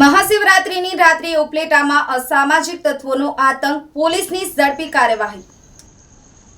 મહાશિવરાત્રિની રાત્રે ઉપલેટામાં અસામાજિક તત્વોનો આતંક, પોલીસની ઝડપી કાર્યવાહી.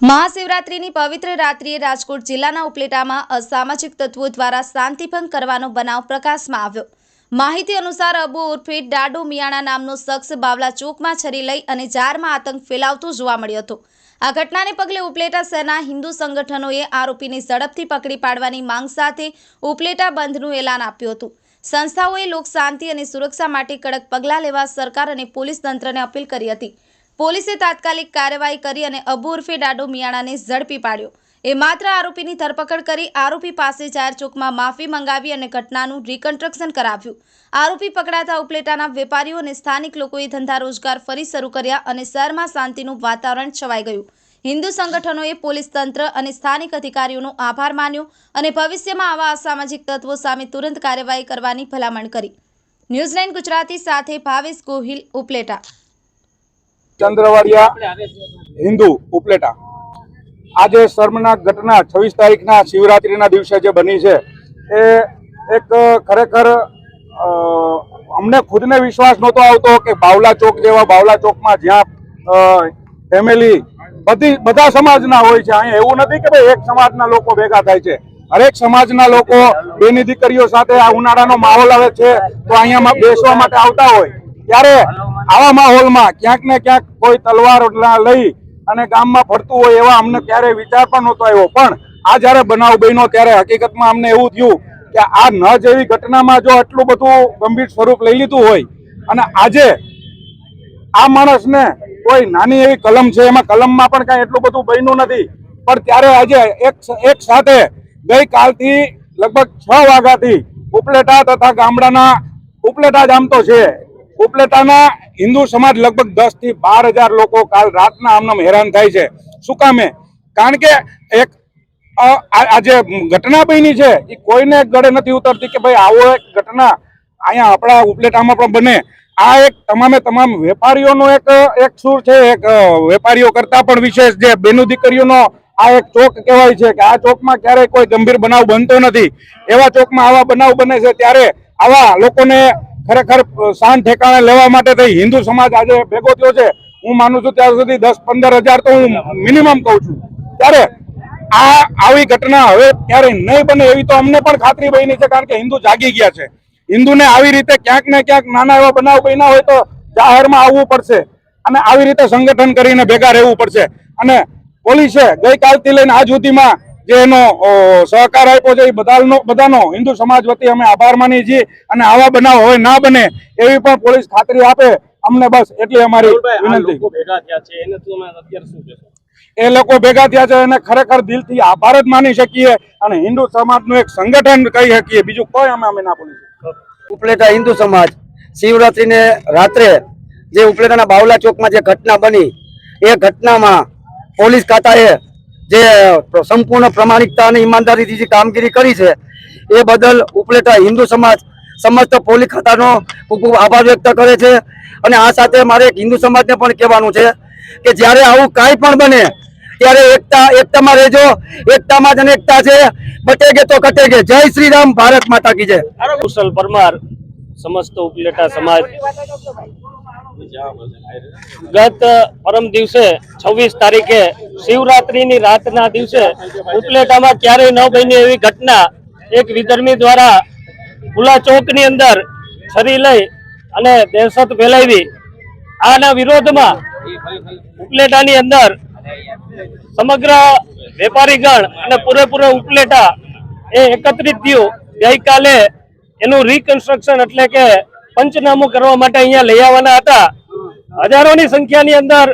મહાશિવરાત્રિની પવિત્ર રાત્રિએ રાજકોટ જિલ્લાના ઉપલેટામાં અસામાજિક તત્વો દ્વારા શાંતિભંગ કરવાનો બનાવ પ્રકાશમાં આવ્યો. માહિતી અનુસાર અબુ ઉર્ફે ડાડો મિયાણા નામનો શખ્સ બાવલા ચોકમાં છરી લઈ અને જારમાં આતંક ફેલાવતો જોવા મળ્યો હતો. આ ઘટનાને પગલે ઉપલેટા શહેરના હિન્દુ સંગઠનોએ આરોપીને ઝડપથી પકડી પાડવાની માંગ સાથે ઉપલેટા બંધનું એલાન આપ્યું હતું. સંસ્થાઓએ લોક શાંતિ અને સુરક્ષા માટે કડક પગલાં લેવા સરકાર અને પોલીસ તંત્રને અપીલ કરી હતી. પોલીસે તાત્કાલિક કાર્યવાહી કરી અને અબુ ઉર્ફે ડાડો મિયાણાને ઝડપી પાડ્યો. એ માત્ર આરોપીની ધરપકડ કરી આરોપી પાસે જાહેર ચોકમાં માફી મંગાવી અને ઘટનાનું રિકન્સ્ટ્રક્શન કરાવ્યું. આરોપી પકડાતા ઉપલેટાના વેપારીઓ અને સ્થાનિક લોકોએ ધંધા રોજગાર ફરી શરૂ કર્યા અને શહેરમાં શાંતિનું વાતાવરણ છવાઈ ગયું. હિન્દુ સંગઠનોએ પોલીસ તંત્ર અને સ્થાનિક અધિકારીઓનો આભાર માન્યો અને ભવિષ્યમાં આવા અસામાજિક તત્વો સામે તુરંત કાર્યવાહી કરવાની ભલામણ કરી. ન્યૂઝીલેન્ડ ગુજરાતી સાથે ભાવેશ ગોહિલ, ઉપલેટા. ચંદ્રવાડિયા હિન્દુ, ઉપલેટા. આજે શર્મનાક ઘટના છવ્વીસ તારીખના શિવરાત્રિના દિવસે જે બની છે, એ એક ખરેખર અમને ખુદને વિશ્વાસ નહોતો આવતો કે બાવલા ચોક જેવા બાવલા ચોકમાં જ્યાં ફેમિલી બધી બધા સમાજના હોય છે. અહીંયા એવું નથી કે ભાઈ એક સમાજના લોકો ભેગા થાય છે. હરેક સમાજના લોકો બેની દીકરીઓ સાથે આ ઉનાળાનો માહોલ આવે છે તો અહીંયા બેસવા માટે આવતા હોય. ત્યારે આવા માહોલમાં ક્યાંક ને ક્યાંક કોઈ તલવાર લઈ અને ગામમાં ફરતું હોય એવા અમને ક્યારેય વિચાર પણ નહોતો આવ્યો. પણ આ જ્યારે બનાવ બન્યો ત્યારે હકીકતમાં અમને એવું થયું કે આ ન જેવી ઘટનામાં જો આટલું બધું ગંભીર સ્વરૂપ લઈ લીધું હોય અને આજે આ માણસને કોઈ નાની એવી કલમ છે, એમાં કલમમાં પણ કાંઈ એટલું બધું બન્યું નથી. પણ ત્યારે આજે એક એક સાથે ગઈ કાલથી લગભગ છ વાગ્યાથી ઉપલેટા તથા ગામડાના, ઉપલેટા જ આમ તો છે, ઉપલેટાના હિન્દુ સમાજ લગભગ દસથી બાર હજાર લોકો કાલ રાતના આમનામ હેરાન થાય છે. શું કામે કારણ કે એક આ જે ઘટના બની છે એ કોઈને ગળે નથી ઉતરતી કે ભાઈ આવો એક ઘટના અહીંયા આપણા ઉપલેટામાં પણ બને. આ એક તમામે તમામ વેપારીઓનો એક એક સુર છે, એક વેપારીઓ કરતા પણ વિશેષ જે બેનું દીકરીઓનો આ એક ચોક કહેવાય છે કે આ ચોકમાં ક્યારેય કોઈ ગંભીર બનાવ બનતો નથી. એવા ચોકમાં આવા બનાવ બને છે ત્યારે આવા લોકોને ખરેખર શાંત ઠેકાણે લેવા માટે થઈ હિન્દુ સમાજ આજે ભેગો થયો છે. હું માનું છું ત્યાં સુધી દસ પંદર હજાર તો હું મિનિમમ કહું છું. ત્યારે આ આવી ઘટના હવે ક્યારેય નહીં બને એવી તો અમને પણ ખાતરી બની છે કારણ કે હિન્દુ જાગી ગયા છે. હિન્દુને આવી રીતે ક્યાંક ને ક્યાંક નાના એવા બનાવ બન્યા હોય તો જાહેરમાં આવવું પડશે. અને આવી રીતે સંગઠન કરીને ભેગા રહેવું પડશે. અને પોલીસે ગઈકાલથી લઈને આજ સુધીમાં જે એનો સહકાર આપ્યો છે એ બધાનો બધાનો હિન્દુ સમાજ વતી અમે આભાર માનીએ છીએ. અને આવા બનાવ હવે ના બને એવી પણ પોલીસ ખાતરી આપે. અમને બસ એટલી અમારી વિનંતી. ભેગા થયા છે. એને અત્યારે શું એ લોકો ભેગા થયા છે એને ખરેખર દિલથી આભાર જ માની શકીએ અને હિન્દુ સમાજનું એક સંગઠન કહી શકીએ. બીજું કોઈ અમે અમે ના બોલી ઉપલેટા હિન્દુ સમાજ શિવરાત્રીને રાત્રે જે ઉપલેટાના બાવલા ચોકમાં જે ઘટના બની, એ ઘટનામાં પોલીસ ખાતાએ જે સંપૂર્ણ પ્રમાણિકતા અને ઈમાનદારીથી જે કામગીરી કરી છે, એ બદલ ઉપલેટા હિન્દુ સમાજ સમસ્ત પોલીસ ખાતાનો ખૂબ ખૂબ આભાર વ્યક્ત કરે છે. અને આ સાથે મારે એક હિન્દુ સમાજને પણ કહેવાનું છે કે જ્યારે આવું કાંઈ પણ બને, ત્યારે એકતા એકતામાં રહેજો. એકતામાં જ અનેકતા છે. બટેગે તો કટેગે. જય શ્રી રામ ભારત માતા કી જય. કુશલ પરમાર, સમસ્ત ઉપલેટા સમાજ. ગત પરમ દિવસે, છવ્વીસ તારીખે, શિવરાત્રીની રાતના દિવસે, ઉપલેટામાં ક્યારેય ન બની એવી ઘટના એક વિધર્મી દ્વારા ખુલ્લા ચોકની અંદર છરી લઈ અને દહેશત ફેલાવી. આના વિરોધમાં ઉપલેટાની અંદર સમગ્ર વેપારીગણ અને પૂરેપૂરો ઉપલેટા એ એકત્રિત થયું. ગઈકાલે એનું રિકન્સ્ટ્રક્શન એટલે કે પંચનામું કરવા માટે અહીંયા લઈ આવવાના હતા. હજારોની સંખ્યાની અંદર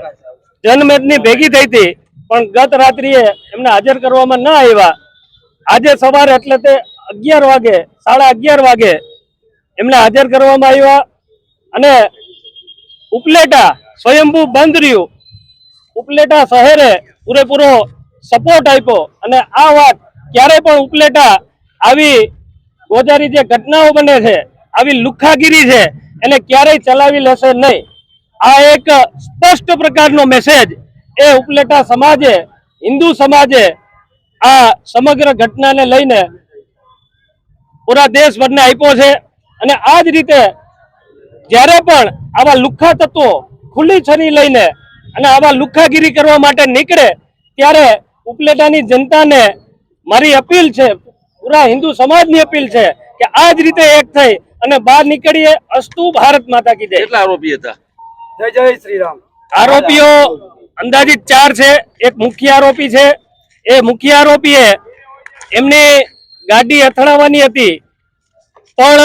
જનમેદની ભેગી થઈ હતી. પણ ગત રાત્રિએ એમને હાજર કરવામાં ન આવ્યા. આજે સવારે એટલે તે અગિયાર વાગે, સાડા અગિયાર વાગે એમને હાજર કરવામાં આવ્યા. અને ઉપલેટા સ્વયંભૂ બંધ રહ્યું. ઉપલેટા શહેરે પૂરેપૂરો સપોર્ટ આપ્યો અને આ વાત ક્યારે પણ ઉપલેટા આવી ગોજારી જે ઘટનાઓ બને છે, આવી લુખ્ખાગીરી છે, એને ક્યારેય ચલાવી લેશે નહીં. આ એક સ્પષ્ટ પ્રકારનો મેસેજ એ ઉપલેટા સમાજે, હિન્દુ સમાજે આ સમગ્ર ઘટનાને લઈને પૂરા દેશભરને આપ્યો છે. અને આ જ રીતે જ્યારે પણ આવા લુખ્ખા તત્વો ખુલ્લી છરી લઈને અને આવા લુખ્ખાગીરી કરવા માટે નીકળે ત્યારે ઉપલેટાની જનતાને મારી અપીલ છે પૂરા હિન્દુ સમાજની અપીલ છે કે આ જ રીતે એક થઈ અને બહાર નીકળીએ અસ્તુ ભારત માતા કી જય. કેટલા આરોપી હતા? જય જય શ્રી રામ આરોપીઓ અંદાજિત ચાર છે એક મુખ્ય આરોપી છે. એ મુખ્ય આરોપીએ એમની ગાડી અથડાવવાની હતી પણ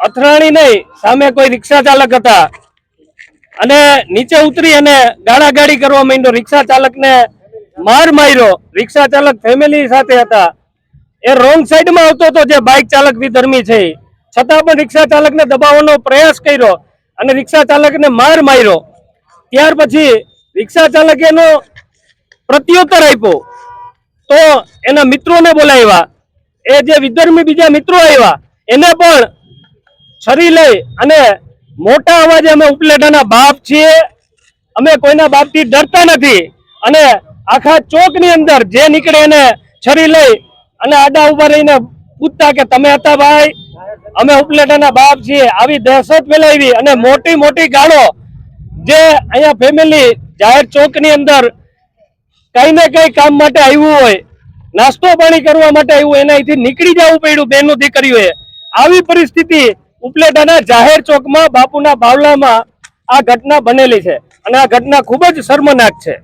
અથડાણી નહીં સામે કોઈ રિક્ષા ચાલક હતા. અને નીચે ઉતરી અને ગાળાગાડી કરવા માંડ્યો. રિક્ષા ચાલકને માર માર્યો. રિક્ષા ચાલક ફેમિલી સાથે હતા. એ રોંગ સાઈડમાં આવતો હતો જે બાઇક ચાલક વિધર્મી છે. છતાં પણ રિક્ષા ચાલકને દબાવવાનો પ્રયાસ કર્યો અને રિક્ષા ચાલકને માર માર્યો. ત્યાર પછી રિક્ષા ચાલકે એનો પ્રત્યુત્તર આપ્યો. તો એના મિત્રોને બોલાવ્યા. એ જે વિધર્મી બીજા મિત્રો આવ્યા, એને પણ છરી લઈ અને મોટા અવાજે અમે ઉપલેટાના બાપ છીએ. અમે કોઈના બાપથી ડરતા નથી. અને આખા ચોકની અંદર જે નીકળે એને છરી લઈ અને આડા ઊભા રહીને પૂછતા કે તમે હતા ભાઈ? અમે ઉપલેટાના બાપ છીએ. આવી દહેશત ફેલાવી અને મોટી મોટી ગાળો જે અહીંયા ફેમિલી જાહેર ચોકની અંદર કઈ ને કઈ કામ માટે આવ્યું હોય, નાસ્તો પાણી કરવા માટે આવ્યું એને અહીંથી નીકળી જવું પડ્યું બહેનો દીકરીઓએ. આવી પરિસ્થિતિ ઉપલેટાના જાહેર ચોકમાં બાપુના બાવલામાં આ ઘટના બનેલી છે. અને આ ઘટના ખૂબ જ શર્મનાક છે.